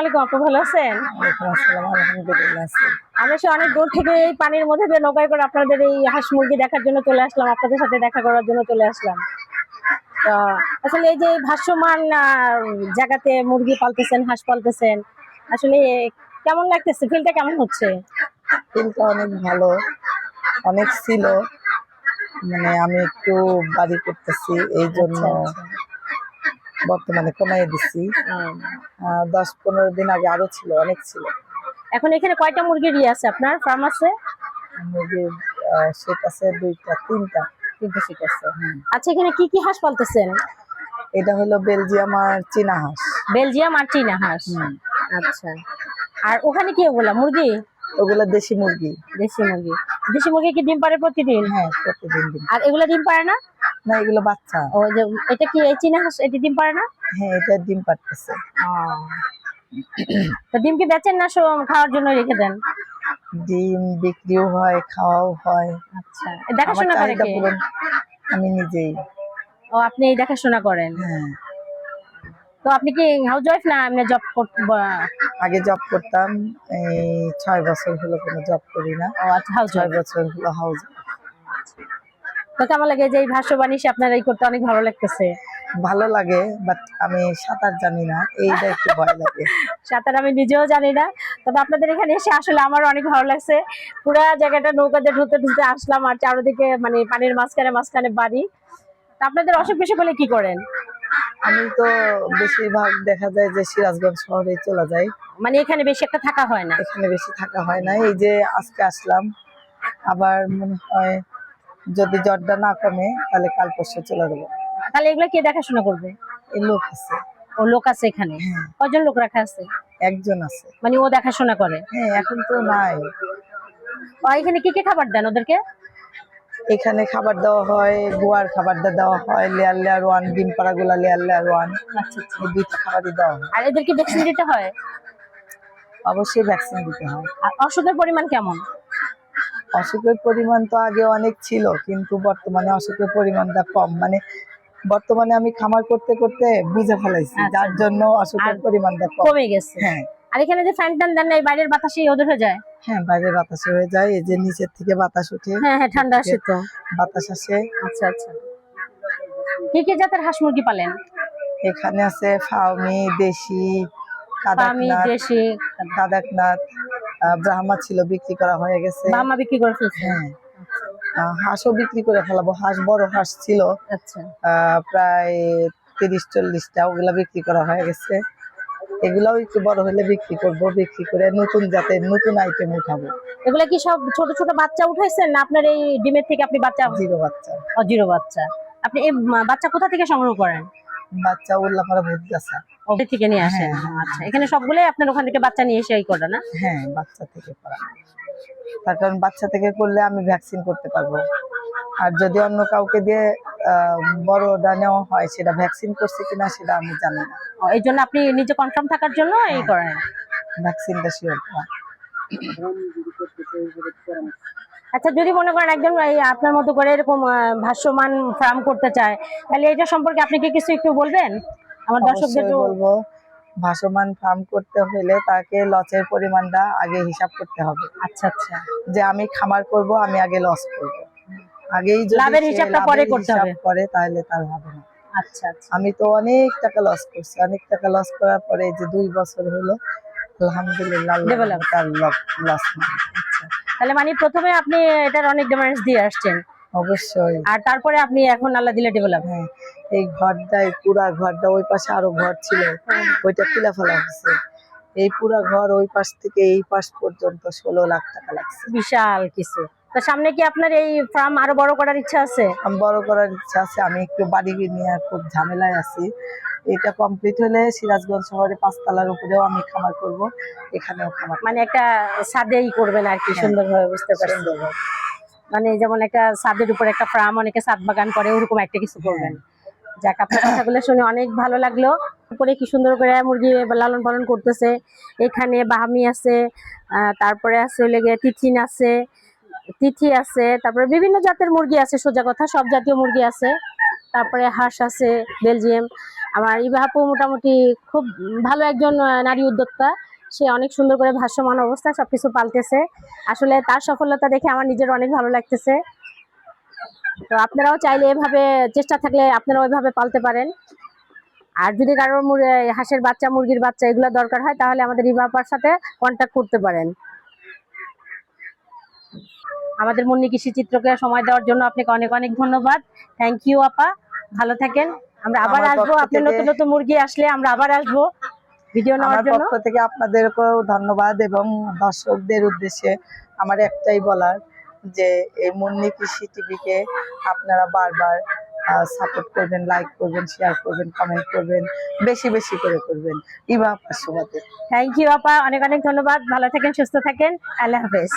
আসসালামু আলাইকুম আপু ভালো আছেন? আছি। সে অনেক দূর থেকে এই পানির মধ্যে দিয়ে নৌকায় করে আপনাদের এই হাঁস মুরগি দেখার জন্য চলে আসলাম আপনাদের সাথে দেখা করার জন্য চলে আসলাম। তো আসলে এই যে আহ, জায়গাতে মুরগি পালতেছেন হাঁস পালতেছেন আসলে কেমন লাগতেছে? ফিলটা কেমন হচ্ছে? ফিলটা অনেক ভালো অনেক ছিল। মানে আমি একটু বাড়ি করতেছি এই জন্য আচ্ছা, বর্তমানে কমাই দিচ্ছি। দশ পনেরো দিন আগে আরও ছিল অনেক ছিল। এখন এখানে কয়টা মুরগির ইয়ে আছে আপনার ফার্ম আছে? মুরগির সেট আছে দুইটা তিনটা। তিনটে সিট আছে। আচ্ছা এখানে কি কি হাঁস পালতেছেন? এটা হলো বেলজিয়াম আর চীনা হাঁস। বেলজিয়াম আর চীনা হাঁস। আচ্ছা। আর ওখানে কি ওগুলা মুরগি? ওগুলো দেশি মুরগি। দেশি মুরগি। দেশি মুরগি কি ডিম পারে প্রতিদিন? হ্যাঁ প্রতিদিন দিন আর এগুলা ডিম পারে না? না এগুলো বাচ্চা। ও যে এটা কি এই চীনা হাঁস? এটি ডিম পারে না? হ্যাঁ এটা ডিম পাড়তেছে। তো ডিম কি বেচেন না সব খাওয়ার জন্য রেখে দেন? ডিম বিক্রিও হয় খাওয়াও হয়। আচ্ছা। দেখাশোনা করে কে? আমি নিজেই। ও আপনি এই দেখাশোনা করেন? হ্যাঁ। তো আপনি কি হাউস ওয়াইফ না এমনি জব আগে জব করতাম এই ছয় বছর হলো কোনো জব করি না। ও আচ্ছা হাউস ছয় বছর হলো হাউস তো কেমন লাগে যে এই ভাষ্য বাণিজ্য আপনার এই করতে অনেক ভালো লাগতেছে? ভালো লাগে বাট আমি সাঁতার জানি না এইটা একটু ভয় লাগে। সাঁতার আমি নিজেও জানি না তবে আপনাদের এখানে এসে আসলে আমার অনেক ভালো লাগছে। পুরা জায়গাটা নৌকাতে ঢুকতে ঢুকতে আসলাম আর চারদিকে মানে পানির মাঝখানে মাঝখানে বাড়ি। আপনাদের অসুখ বিসুখ হলে কি করেন? আমি তো বেশিরভাগ দেখা যায় যে সিরাজগঞ্জ শহরে চলে যাই। মানে এখানে বেশি একটা থাকা হয় না? এখানে বেশি থাকা হয় না এই যে আজকে আসলাম আবার মনে হয় যদি জ্বরটা না কমে তাহলে কাল পরশু চলে যাব। তাহলে এগুলো কে দেখাশোনা করবে? এই লোক আছে। ও লোক আছে এখানে? হ্যাঁ। কজন লোক রাখা আছে? একজন আছে। মানে ও দেখাশোনা করে? হ্যাঁ এখন তো নাই। এখানে কি কি খাবার দেন ওদেরকে? এখানে খাবার দেওয়া হয় গোয়ার খাবারটা দেওয়া হয় লেয়ার লেয়ার ওয়ান ডিম পাড়া গুলা লেয়ার লেয়ার ওয়ান। আচ্ছা আচ্ছা। এই দুইটা খাবারই দেওয়া হয়। আর এদেরকে ভ্যাকসিন দিতে হয়? অবশ্যই ভ্যাকসিন দিতে হয়। আর ওষুধের পরিমাণ কেমন? অসুখের পরিমাণ তো আগে অনেক ছিল কিন্তু বর্তমানে অসুখের পরিমাণটা কম। মানে বর্তমানে আমি খামার করতে করতে বুঝে ফেলাইছি আচ্ছা। যার জন্য অসুখের পরিমাণটা কমে। গেছে। হ্যাঁ। আর এখানে যে ফ্যান ট্যান দেন না এই বাইরের বাতাসে ওদের হয়ে যায়? হ্যাঁ বাইরে বাতাস হয়ে যায় এই যে নিচের থেকে বাতাস উঠে হ্যাঁ হ্যাঁ ঠান্ডা আসে তো। বাতাস আসে। আচ্ছা আচ্ছা। কি কি জাতের হাঁস মুরগি পালেন? এখানে আছে ফাউমি দেশি কাদাকনাথ। দেশি কাদাকনাথ। ব্রাহ্মা ছিল বিক্রি করা হয়ে গেছে। বামা বিক্রি করে ফেলছে? হ্যাঁ। আহ, হাঁসও বিক্রি করে ফেলাবো। হাঁস বড় হাঁস ছিল। আচ্ছা। প্রায় তিরিশ চল্লিশটা ওগুলা বিক্রি করা হয়ে গেছে। এগুলাও একটু বড় হলে বিক্রি করব বিক্রি করে নতুন জাতের নতুন আইটেম উঠাবো। এগুলা কি সব ছোট ছোট বাচ্চা উঠাইছেন না আপনার এই ডিমের থেকে আপনি বাচ্চা জিরো বাচ্চা। জিরো বাচ্চা। আপনি এই বাচ্চা কোথা থেকে সংগ্রহ করেন? বাচ্চা উল্লাপাড়া গাছা ওদের থেকে নিয়ে আসেন আচ্ছা এখানে সবগুলোই আপনার ওখান থেকে বাচ্চা নিয়ে এসে এই করে না? হ্যাঁ বাচ্চা থেকে করা। তার কারণ বাচ্চা থেকে করলে আমি ভ্যাকসিন করতে পারব। আর যদি অন্য কাউকে দিয়ে আহ, বড়টা নেওয়া হয় সেটা ভ্যাকসিন করছে কিনা সেটা আমি জানি না। এই জন্য আপনি নিজে কনফার্ম থাকার জন্য এই করেন? ভ্যাকসিনটা শিওর আচ্ছা যদি মনে করেন একজন আপনার মতো করে এরকম ভাষ্যমান ফার্ম করতে চায় তাহলে এটা সম্পর্কে আপনি কি কিছু একটু বলবেন? আমার দর্শকদের বলব ভাসমান ফার্ম করতে হলে তাকে লসের পরিমাণটা আগে হিসাব করতে হবে। আচ্ছা আচ্ছা। যে আমি খামার করব আমি আগে লস করব। আগেই যদি লাভের হিসাবটা পরে করতে হবে। পরে তাহলে তার হবে না। আচ্ছা আচ্ছা। আমি তো অনেক টাকা লস করছি অনেক টাকা লস করার পরে যে দুই বছর হলো আলহামদুলিল্লাহ. লস না তাহলে মানে প্রথমে আপনি এটার অনেক ডিমান্ডস দিয়ে আসছেন। অবশ্যই। আর তারপরে আপনি এখন আল্লাহ দিলে ডেভেলপ হ্যাঁ এই ঘরটাই পুরা ঘরটা ওই পাশে আরও ঘর ছিল ওইটা তুলে ফেলা হয়েছে। এই পুরা ঘর ওই পাশ থেকে এই পাশ পর্যন্ত ষোলো লাখ টাকা লাগছে। বিশাল কিছু। তো সামনে কি আপনার এই ফার্ম আরও বড় করার ইচ্ছা আছে? বড় করার ইচ্ছা আছে আমি একটু বাড়ি নিয়ে খুব ঝামেলায় আছি। এটা কমপ্লিট হলে সিরাজগঞ্জ শহরে পাঁচতলার উপরেও আমি খামার করব এখানেও খামার মানে একটা সাদেই করবেন আর কি সুন্দরভাবে বুঝতে পারছেন সুন্দরভাবে। মানে যেমন একটা ছাদের উপর একটা ফার্ম অনেকে সাদ বাগান করে ওরকম একটা কিছু করবেন। যাক আপনার কথাগুলো শুনে অনেক ভালো লাগল। উপরে কি সুন্দর করে মুরগি লালন পালন করতেছে। এখানে বাহামি আছে তারপরে আছে হলে গিয়ে তিথিন আছে তিথি আছে তারপরে বিভিন্ন জাতের মুরগি আছে সোজা কথা সব জাতীয় মুরগি আছে। তারপরে হাঁস আছে বেলজিয়াম। আমার ইবাহাপু মোটামুটি খুব ভালো একজন নারী উদ্যোক্তা। সে অনেক সুন্দর করে ভাষ্যমান অবস্থায় সবকিছু পাল্টেছে। আসলে তার সফলতা দেখে আমার নিজের অনেক ভালো লাগতেছে। তো আপনারাও চাইলে এভাবে চেষ্টা থাকলে আপনারা ওইভাবে পালতে পারেন। আর যদি কারোর হাঁসের বাচ্চা, মুরগির বাচ্চা এগুলো দরকার হয়, তাহলে আমাদের ইবাহাপার সাথে কন্ট্যাক্ট করতে পারেন। আমাদের মুন্নি কৃষি চিত্রকে সময় দেওয়ার জন্য আপনাকে অনেক অনেক ধন্যবাদ। থ্যাংক ইউ আপা। ভালো থাকেন। আমরা আবার আসব আপনার নতুন নতুন মুরগি আসলে আমরা আবার আসব ভিডিও নেওয়ার জন্য। পক্ষ থেকে আপনাদেরকেও ধন্যবাদ এবং দর্শকদের উদ্দেশ্যে আমার একটাই বলার যে এই মুন্নি কৃষি টিভিকে আপনারা বারবার সাপোর্ট করবেন লাইক করবেন শেয়ার করবেন কমেন্ট করবেন বেশি বেশি করে করবেন। ইভা পার্শ্ববাদে থ্যাংক ইউ আপা। অনেক অনেক ধন্যবাদ। ভালো থাকেন সুস্থ থাকেন। আল্লাহ হাফেজ।